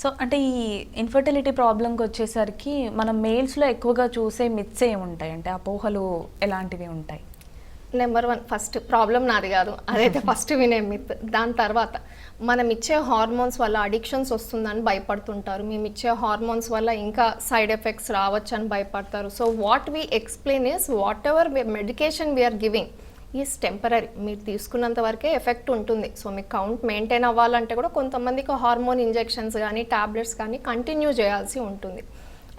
So అంటే ఈ infertility ప్రాబ్లంకి వచ్చేసరికి మనం మేల్స్లో ఎక్కువగా చూసే మిత్స్ ఏమి ఉంటాయి? అంటే అపోహలు ఎలాంటివి ఉంటాయి? నెంబర్ వన్ ఫస్ట్ ప్రాబ్లం నాది కాదు. అదైతే ఫస్ట్ వినే మిత్ దాని తర్వాత మనం ఇచ్చే హార్మోన్స్ వల్ల అడిక్షన్స్ వస్తుందని భయపడుతుంటారు. మేము ఇచ్చే హార్మోన్స్ వల్ల ఇంకా సైడ్ ఎఫెక్ట్స్ రావచ్చు అని భయపడతారు so what we explain is whatever medication we're giving is temporary మీరు తీసుకున్నంత వరకే ఎఫెక్ట్ ఉంటుంది. సో మీ కౌంట్ మెయింటైన్ అవ్వాలంటే కూడా కొంతమందికి హార్మోన్ ఇంజెక్షన్స్ కానీ టాబ్లెట్స్ కానీ కంటిన్యూ చేయాల్సి ఉంటుంది.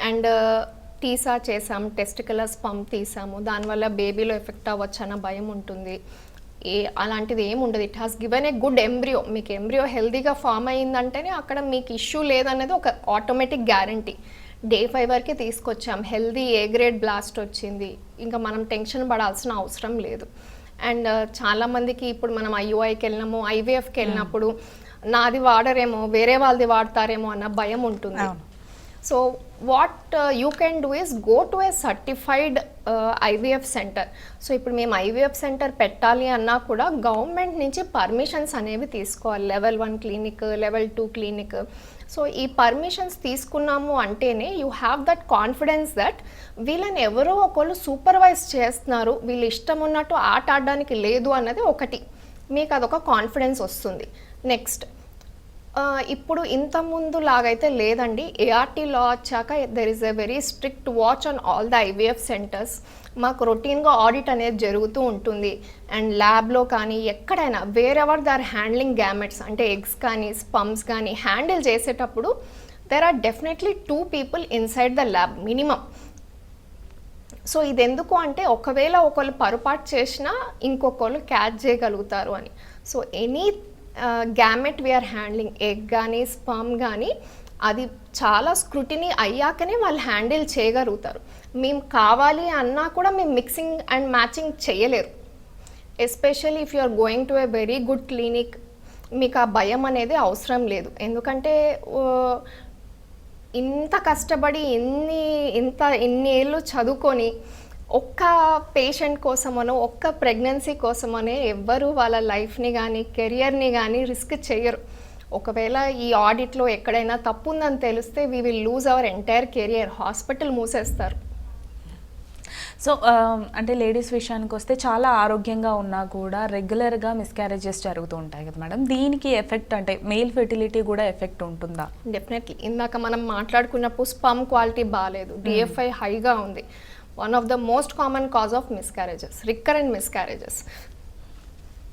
అండ్ uh, టీసా చేసాం టెస్టికులర్స్ పంప్ తీసాము. దానివల్ల బేబీలో ఎఫెక్ట్ అవ్వచ్చు అన్న భయం ఉంటుంది. ఏ అలాంటిది ఏమి ఉండదు. It has given a good embryo మీకు ఎంబ్రియో హెల్దీగా ఫామ్ అయ్యిందంటేనే అక్కడ మీకు ఇష్యూ లేదనేది ఒక ఆటోమేటిక్ గ్యారంటీ డే ఫైవ్ వరకే తీసుకొచ్చాం. హెల్దీ ఏ గ్రేడ్ బ్లాస్ట్ వచ్చింది. ఇంకా మనం టెన్షన్ పడాల్సిన అవసరం లేదు. అండ్ చాలామందికి ఇప్పుడు మనం ఐయుఐకి వెళ్ళినాము ఐవీఎఫ్కి వెళ్ళినప్పుడు నాది వాడరేమో వేరే వాళ్ళది వాడతారేమో అన్న భయం ఉంటుంది. So what you can do is go to a certified IVF centre so ఇప్పుడు మేము ఐవీఎఫ్ సెంటర్ పెట్టాలి అన్నా కూడా గవర్నమెంట్ నుంచి పర్మిషన్స్ అనేవి తీసుకోవాలి. Level one clinic level two clinic so ఈ పర్మిషన్స్ తీసుకున్నాము అంటేనే you have that confidence that వీళ్ళని ఎవరో ఒకళ్ళు సూపర్వైజ్ చేస్తున్నారు. వీళ్ళు ఇష్టం ఉన్నట్టు ఆట ఆడడానికి లేదు అన్నది ఒకటి. మీకు అదొక కాన్ఫిడెన్స్ వస్తుంది. నెక్స్ట్ ఇప్పుడు ఇంత ముందు లాగైతే లేదండి ఏఆర్టీ లా వచ్చాక there is a very strict watch on all the IVF centres మాకు రొటీన్గా ఆడిట్ అనేది జరుగుతూ ఉంటుంది. అండ్ ల్యాబ్లో కానీ ఎక్కడైనా wherever they are handling gametes అంటే ఎగ్స్ కానీ స్పమ్స్ కానీ హ్యాండిల్ చేసేటప్పుడు there are definitely two people inside the lab minimum so ఇది ఎందుకు అంటే ఒకవేళ ఒకళ్ళు పొరపాటు చేసినా ఇంకొకళ్ళు క్యాచ్ చేయగలుగుతారు అని. So any gamete we're handling egg కానీ స్పర్మ్ కానీ అది చాలా స్క్రూటినీ అయ్యాకనే వాళ్ళు హ్యాండిల్ చేయగలుగుతారు. మేము కావాలి అన్నా కూడా మేము మిక్సింగ్ అండ్ మ్యాచింగ్ చేయలేరు. Especially if you are going to a very good clinic మీకు ఆ భయం అనేది అవసరం లేదు. ఎందుకంటే ఇంత కష్టపడి ఇన్ని ఇంత ఇన్ని ఏళ్ళు చదువుకొని ఒక్క పేషెంట్ కోసమనో ఒక్క ప్రెగ్నెన్సీ కోసమనే ఎవ్వరు వాళ్ళ లైఫ్ని కానీ కెరియర్ని కానీ రిస్క్ చేయరు. ఒకవేళ ఈ ఆడిట్లో ఎక్కడైనా తప్పు ఉందని తెలిస్తే we will lose our entire career hospital మూసేస్తారు. So ఆ, అంటే లేడీస్ విషయానికి వస్తే చాలా ఆరోగ్యంగా ఉన్నా కూడా రెగ్యులర్గా మిస్క్యారేజెస్ జరుగుతూ ఉంటాయి కదా మేడం దీనికి ఎఫెక్ట్ అంటే మేల్ ఫెర్టిలిటీ కూడా ఎఫెక్ట్ ఉంటుందా? డెఫినెట్లీ ఇందాక మనం మాట్లాడుకున్నప్పుడు స్పమ్ క్వాలిటీ బాగాలేదు డిఎఫ్ఐ హైగా ఉంది. One of the most common cause of miscarriages recurrent miscarriages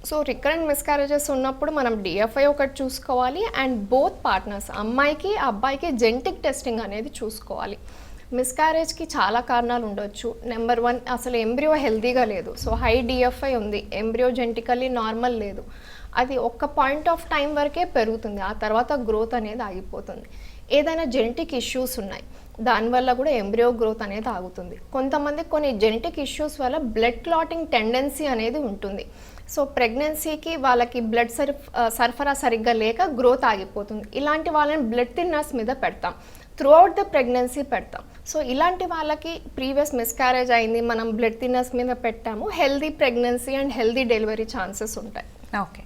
so recurrent miscarriages ఉన్నప్పుడు మనం డిఎఫ్ఐ ఒకటి చూసుకోవాలి అండ్ బోత్ పార్ట్నర్స్ అమ్మాయికి అబ్బాయికి జెంటిక్ టెస్టింగ్ అనేది చూసుకోవాలి. మిస్క్యారేజ్కి చాలా కారణాలు ఉండొచ్చు. నెంబర్ వన్ అసలు ఎంబ్రియో హెల్తీగా లేదు. సో హై డిఎఫ్ఐ ఉంది. ఎంబ్రియో జెంటికల్లీ నార్మల్ లేదు. అది ఒక్క పాయింట్ ఆఫ్ టైం వరకే పెరుగుతుంది. ఆ తర్వాత గ్రోత్ అనేది ఆగిపోతుంది. ఏదైనా జెనెటిక్ ఇష్యూస్ ఉన్నాయి. దానివల్ల కూడా ఎంబ్రియో గ్రోత్ అనేది ఆగుతుంది. కొంతమంది కొన్ని జెనెటిక్ ఇష్యూస్ వల్ల బ్లడ్ క్లాటింగ్ టెండెన్సీ అనేది ఉంటుంది. సో ప్రెగ్నెన్సీకి వాళ్ళకి బ్లడ్ సరి సరఫరా సరిగ్గా లేక గ్రోత్ ఆగిపోతుంది. ఇలాంటి వాళ్ళని బ్లడ్ థిన్నర్స్ మీద పెడతాం. త్రూ అవుట్ ద ప్రెగ్నెన్సీ పెడతాం. సో ఇలాంటి వాళ్ళకి ప్రీవియస్ మిస్క్యారేజ్ అయింది. మనం బ్లడ్ థిన్నర్స్ మీద పెట్టాము. Healthy pregnancy and healthy delivery chances ఉంటాయి. ఓకే.